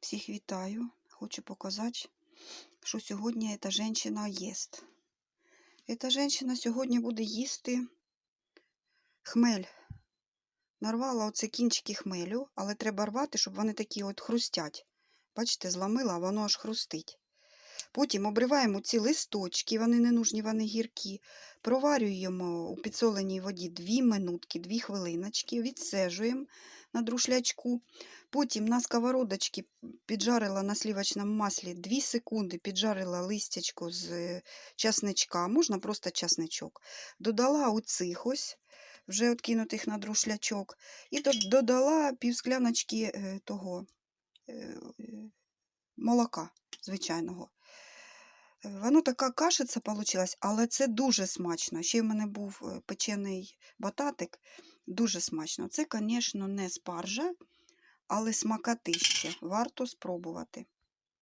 Всіх вітаю. Хочу показати, що сьогодні ця жінка їсть. Ця жінка сьогодні буде їсти хмель. Нарвала оце кінчики хмелю, але треба рвати, щоб вони такі от хрустять. Бачите, зламила, а воно аж хрустить. Потім обриваємо ці листочки, вони не нужні, вони гіркі. Проварюємо у підсоленій воді 2 минутки, 2 хвилиночки, відсежуємо на друшлячку. Потім на сковородочці піджарила на слівочному маслі 2 секунди, піджарила листячко з е, часничка, можна просто часничок. Додала оцих ось, вже откинутих на друшлячок, і додала півскляночки е, того е, молока звичайного. Воно така кашиця получилась, але це дуже смачно. Ще в мене був е, печений бататик, дуже смачно. Це, звісно, не спаржа, але смакатище. Варто спробувати.